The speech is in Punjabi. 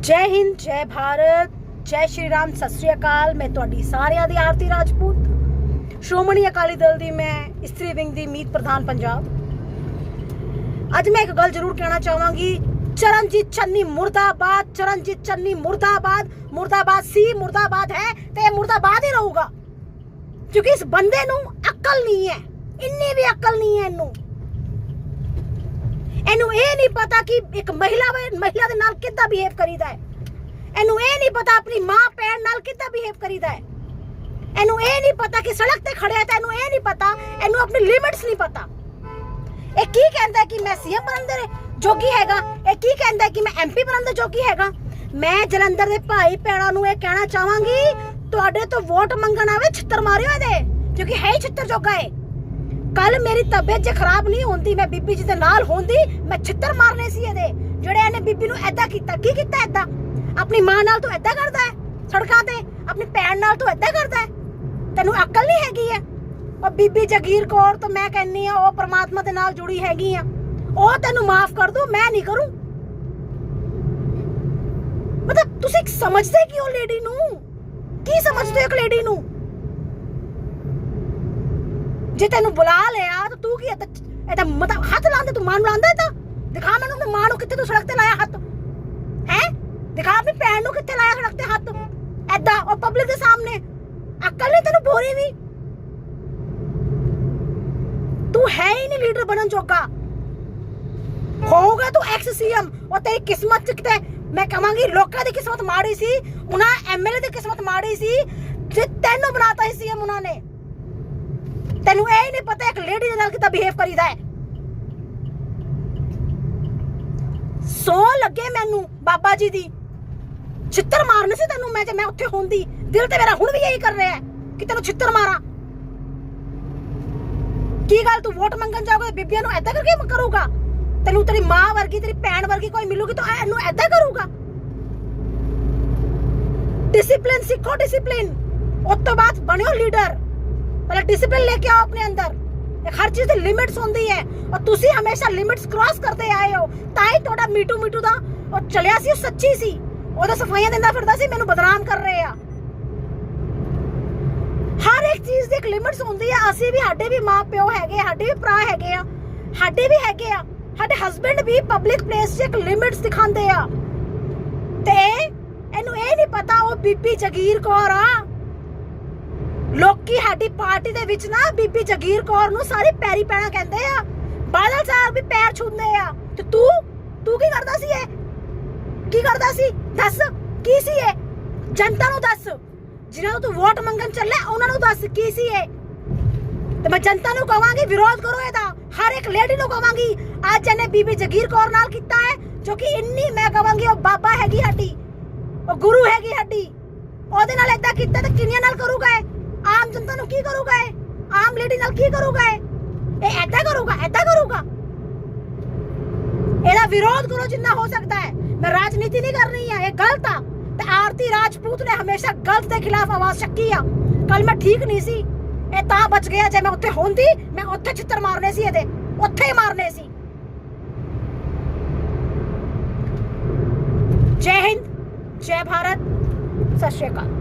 ਜੈ ਹਿੰਦ, ਜੈ ਭਾਰਤ, ਜੈ ਸ਼੍ਰੀ ਰਾਮ, ਸਤਿ ਸ੍ਰੀ ਅਕਾਲ। ਮੈਂ ਤੁਹਾਡੀ ਸਾਰਿਆਂ ਦੀ ਆਰਤੀ ਰਾਜਪੂਤ। ਸ਼੍ਰੋਮਣੀ ਅਕਾਲੀ ਦਲ ਦੀ ਮੈਂ ਇਸਤਰੀ ਵਿੰਗ ਦੀ ਮੀਤ ਪ੍ਰਧਾਨ ਪੰਜਾਬ। ਅੱਜ ਮੈਂ ਇੱਕ ਗੱਲ ਜ਼ਰੂਰ ਕਹਿਣਾ ਚਾਹਾਂਗੀ, ਚਰਨਜੀਤ ਚੰਨੀ ਮੁਰਦਾਬਾਦ, ਚਰਨਜੀਤ ਚੰਨੀ ਮੁਰਦਾਬਾਦ ਮੁਰਦਾਬਾਦ ਸੀ, ਮੁਰਦਾਬਾਦ ਹੈ ਤੇ ਇਹ ਮੁਰਦਾਬਾਦ ਹੀ ਰਹੂਗਾ। ਕਿਉਂਕਿ ਇਸ ਬੰਦੇ ਨੂੰ ਅਕਲ ਨਹੀਂ ਹੈ, ਇੰਨੀ ਵੀ ਅਕਲ ਨਹੀਂ ਹੈ ਇਹਨੂੰ। ਇਹਨੂੰ ਇਹ ਨਹੀਂ ਪਤਾ ਕਿ ਇੱਕ ਮਹਿਲਾ ਮਹਿਲਾ ਦੇ ਨਾਲ ਕਿੱਦਾਂ ਬਿਹੇਵ ਕਰੀਦਾ ਹੈ। ਇਹਨੂੰ ਇਹ ਨਹੀਂ ਪਤਾ ਆਪਣੀ ਮਾਂ ਭੈਣ ਨਾਲ ਕਿੱਦਾਂ ਬਿਹੇਵ ਕਰੀਦਾ ਹੈ। ਇਹਨੂੰ ਇਹ ਨਹੀਂ ਪਤਾ ਕਿ ਸੜਕ ਤੇ ਖੜਿਆ ਤਾਂ ਇਹਨੂੰ ਇਹ ਨਹੀਂ ਪਤਾ, ਇਹਨੂੰ ਆਪਣੀ ਲਿਮਿਟਸ ਨਹੀਂ ਪਤਾ। ਇਹ ਕੀ ਕਹਿੰਦਾ ਕਿ ਮੈਂ ਸੀਐਮ ਬਣਨ ਦੇ ਜੋਗੀ ਹੈਗਾ? ਇਹ ਕੀ ਕਹਿੰਦਾ ਕਿ ਮੈਂ ਐਮਪੀ ਬਣਨ ਦੇ ਜੋਗੀ ਹੈਗਾ? ਮੈਂ ਜਲੰਧਰ ਦੇ ਭਾਈ ਭੈਣਾਂ ਨੂੰ ਇਹ ਕਹਿਣਾ ਚਾਹਾਂਗੀ, ਤੁਹਾਡੇ ਤੋਂ ਵੋਟ ਮੰਗਣ ਆਵੇ ਛਿੱਤਰ ਮਾਰਿਓ ਇਹਦੇ, ਕਿਉਂਕਿ ਹੈ ਹੀ ਛਿੱਤਰ ਜੋਗਾ ਹੈ ਕੱਲ ਮੇਰੀ ਤਬੀਅਤ ਜੇ ਖਰਾਬ ਨਹੀਂ ਹੁੰਦੀ, ਮੈਂ ਬੀਬੀ ਜੀ ਦੇ ਨਾਲ ਹੁੰਦੀ, ਮੈਂ ਛਿੱਤਰ ਮਾਰਨੇ ਸੀ ਇਹਦੇ। ਜਿਹੜੇ ਇਹਨੇ ਬੀਬੀ ਨੂੰ ਐਦਾਂ ਕੀਤਾ, ਕੀ ਕੀਤਾ ਐਦਾਂ ਆਪਣੀ ਮਾਂ ਨਾਲ ਤੂੰ ਐਦਾਂ ਕਰਦਾ ਹੈ, ਸੜਕਾਂ ਤੇ? ਆਪਣੀ ਭੈਣ ਨਾਲ ਤੂੰ ਐਦਾਂ ਕਰਦਾ ਹੈ? ਤੈਨੂੰ ਅਕਲ ਨਹੀਂ ਹੈਗੀ ਹੈ? ਉਹ ਬੀਬੀ ਜਗੀਰ ਕੌਰ ਤੋਂ ਮੈਂ ਕਹਿੰਨੀ ਆ, ਉਹ ਪ੍ਰਮਾਤਮਾ ਦੇ ਨਾਲ ਜੁੜੀ ਹੈਗੀ ਆ। ਉਹ ਤੈਨੂੰ ਮਾਫ ਕਰ ਦੋ, ਮੈਂ ਨਹੀਂ ਕਰੂੰ। ਮਤਲਬ ਤੁਸੀਂ ਸਮਝਦੇ ਕਿ ਉਹ ਲੇਡੀ ਨੂੰ? ਕੀ ਸਮਝਦੇ ਹੋ ਇੱਕ ਲੇਡੀ ਨੂੰ? ਜੇ ਤੈਨੂੰ ਬੁਲਾ ਲਿਆ ਤਾਂ ਤੂੰ ਕੀ ਇਹਦਾ ਇਹਦਾ ਮਤਲਬ ਹੱਥ ਲਾਉਂਦੇ, ਤੂੰ ਮਾਂ ਨੂੰ ਲਾਉਂਦਾ ਤਾਂ ਦਿਖਾ ਮੈਨੂੰ ਆਪਣੀ ਮਾਂ ਨੂੰ ਕਿੱਥੇ ਤੂੰ ਸੜਕ ਤੇ ਲਾਇਆ ਹੱਥ। ਹੈ? ਦਿਖਾ ਆਪਣੀ ਭੈਣ ਨੂੰ ਕਿੱਥੇ ਲਾਇਆ ਸੜਕ ਤੇ ਹੱਥ। ਐਦਾਂ ਉਹ ਪਬਲਿਕ ਦੇ ਸਾਹਮਣੇ। ਅਕਲ ਨਹੀਂ ਤੈਨੂੰ ਬੋਰੀ ਵੀ। ਤੂੰ ਹੈ ਹੀ ਨਹੀਂ ਲੀਡਰ ਬਣਨ ਜੋਗਾ। ਹੋਊਗਾ ਤੂੰ ਐਕਸ ਸੀਐਮ ਉਹ ਤੇਰੀ ਕਿਸਮਤ ਚ ਕਿਤੇ ਮੈਂ ਕਹਾਂਗੀ ਲੋਕਾਂ ਦੀ ਕਿਸਮਤ ਮਾੜੀ ਸੀ। ਉਹਨਾਂ ਐਮਐਲਏ ਦੀ ਕਿਸਮਤ ਮਾੜੀ ਸੀ। ਜੇ ਤੈਨੂੰ ਬਣਾਤਾ ਸੀ ਸੀਐਮ ਉਹਨਾਂ ਨੇ। ਤੈਨੂੰ ਇਹ ਹੀ ਨਹੀਂ ਪਤਾ ਇੱਕ ਲੇਡੀ ਦੇ ਨਾਲ ਕਿੱਦਾਂ ਬਿਹੇਵ ਕਰੀਦਾ ਹੈ। ਸੋ ਲੱਗੇ ਮੈਨੂੰ ਬਾਬਾ ਜੀ ਦੀ। ਛਿੱਤਰ ਮਾਰਨੇ ਸੀ ਤੈਨੂੰ ਮੈਂ ਜੇ ਮੈਂ ਉੱਥੇ ਹੁੰਦੀ। ਦਿਲ ਤੇ ਮੇਰਾ ਹੁਣ ਵੀ ਇਹੀ ਕਰ ਰਿਹਾ ਹੈ ਕਿ ਤੈਨੂੰ ਛਿੱਤਰ ਮਾਰਾਂ। ਕੀ ਗੱਲ ਤੂੰ ਵੋਟ ਮੰਗਣ ਜਾਓਗੇ? ਬੀਬੀਆਂ ਨੂੰ ਐਦਾਂ ਕਰਕੇ ਕਰੂਗਾ? ਤੈਨੂੰ ਤੇਰੀ ਮਾਂ ਵਰਗੀ, ਤੇਰੀ ਭੈਣ ਵਰਗੀ ਕੋਈ ਮਿਲੂਗੀ ਤਾਂ ਇਹਨੂੰ ਐਦਾਂ ਕਰੂਗਾ? ਡਿਸਪਲਿਨ ਸਿੱਖੋ ਡਿਸਪਲਿਨ ਉਸ ਤੋਂ ਬਾਅਦ ਬਣਿਓ ਲੀਡਰ ਪਹਿਲਾਂ ਡਿਸਪਲਿਨ ਲੈ ਕੇ ਆਓ ਆਪਣੇ ਅੰਦਰ। ਇੱਕ ਹਰ ਚੀਜ਼ ਦੀ ਲਿਮਿਟਸ ਹੁੰਦੀ ਹੈ। ਔਰ ਤੁਸੀਂ ਹਮੇਸ਼ਾ ਲਿਮਿਟਸ ਕ੍ਰਾਸ ਕਰਦੇ ਆਏ ਹੋ। ਤਾਂ ਹੀ ਤੁਹਾਡਾ ਮੀਟੂ ਮੀਟੂ ਦਾ ਉਹ ਚਲਿਆ ਸੀ, ਉਹ ਸੱਚੀ ਸੀ। ਉਹਦਾ ਸਫਾਈਆਂ ਦਿੰਦਾ ਫਿਰਦਾ ਸੀ, ਮੈਨੂੰ ਬਦਨਾਮ ਕਰ ਰਹੇ ਆ। ਹਰ ਇੱਕ ਚੀਜ਼ ਦੀ ਇੱਕ ਲਿਮਿਟਸ ਹੁੰਦੀ ਆ ਅਸੀਂ ਵੀ ਸਾਡੇ ਵੀ ਮਾਂ ਪਿਓ ਹੈਗੇ ਸਾਡੇ ਵੀ ਭਰਾ ਹੈਗੇ ਆ, ਸਾਡੇ ਵੀ ਹੈਗੇ ਆ। ਸਾਡੇ ਹਸਬੰਡ ਵੀ ਪਬਲਿਕ ਪਲੇਸ 'ਚ ਇੱਕ ਲਿਮਿਟਸ ਦਿਖਾਉਂਦੇ ਆ। ਤੇ ਇਹਨੂੰ ਇਹ ਨਹੀਂ ਪਤਾ, ਉਹ ਬੀਬੀ ਜਗੀਰ ਕੌਰ ਆ। ਲੋਕੀ ਸਾਡੀ ਪਾਰਟੀ ਦੇ ਵਿੱਚ ਨਾ ਬੀਬੀ ਜਗੀਰ ਕੌਰ ਨੂੰ ਸਾਰੇ ਪੈਰੀ ਪੈਣਾ ਕਹਿੰਦੇ ਆ। ਬਾਦਲ ਸਾਹਿਬ ਵੀ ਪੈਰ ਛੂੰਦੇ ਆ। ਤੇ ਤੂੰ ਤੂੰ ਕੀ ਕਰਦਾ ਸੀ ਇਹ? ਕੀ ਕਰਦਾ ਸੀ? ਦੱਸ, ਕੀ ਸੀ ਇਹ? ਜਨਤਾ ਨੂੰ ਦੱਸ। ਜਿਨ੍ਹਾਂ ਨੂੰ ਤੂੰ ਵੋਟ ਮੰਗਣ ਚੱਲਿਆ, ਉਹਨਾਂ ਨੂੰ ਦੱਸ ਕੀ ਸੀ ਇਹ? ਤੇ ਮੈਂ ਜਨਤਾ ਨੂੰ ਕਹਾਂਗੀ ਵਿਰੋਧ ਕਰੋ ਇਹਦਾ। ਹਰ ਇੱਕ ਲੇਡੀ ਨੂੰ ਕਹਾਂਗੀ ਅੱਜ ਇਹਨੇ ਬੀਬੀ ਜਗੀਰ ਕੌਰ ਨਾਲ ਕੀਤਾ ਹੈ, ਜੋ ਕਿ ਇੰਨੀ ਮੈਂ ਕਹਾਂਗੀ ਉਹ ਬਾਬਾ ਹੈਗੀ ਸਾਡੀ, ਉਹ ਗੁਰੂ ਹੈਗੀ ਸਾਡੀ। ਉਹਦੇ ਨਾਲ ਏਦਾਂ ਕੀਤਾ ਤਾਂ ਕਿੰਨੀਆਂ ਨਾਲ ਕਰੂਗਾ ਇਹ? ਆਮ ਜਨਤਾ ਨੂੰ ਕੀ ਕਰੂਗਾ ਇਹ ਆਮ ਲੇਡੀ ਨਾਲ ਕੀ ਕਰੂਗਾ ਇਹ ਇਹ ਏਦਾਂ ਕਰੂਗਾ ਏਦਾਂ ਕਰੂਗਾ ਇਹਦਾ ਵਿਰੋਧ ਕਰੋ ਜਿੰਨਾ ਹੋ ਸਕਦਾ ਹੈ ਮੈਂ ਰਾਜਨੀਤੀ ਨਹੀਂ ਕਰ ਰਹੀ ਹਾਂ ਇਹ ਗਲਤ ਆ ਤੇ ਆਰਤੀ ਰਾਜਪੂਤ ਨੇ ਹਮੇਸ਼ਾ ਗਲਤ ਦੇ ਖਿਲਾਫ ਆਵਾਜ਼ ਚੱਕੀ ਆ ਕੱਲ ਮੈਂ ਠੀਕ ਨਹੀਂ ਸੀ ਇਹ ਤਾਂ ਬਚ ਗਿਆ ਜੇ ਮੈਂ ਉੱਥੇ ਹੁੰਦੀ ਮੈਂ ਉੱਥੇ ਛਿੱਤਰ ਮਾਰਨੇ ਸੀ ਇਹਦੇ ਉੱਥੇ ਹੀ ਮਾਰਨੇ ਸੀ ਜੈ ਹਿੰਦ ਜੈ ਭਾਰਤ ਸਤਿ ਸ਼੍ਰੀ ਅਕਾਲ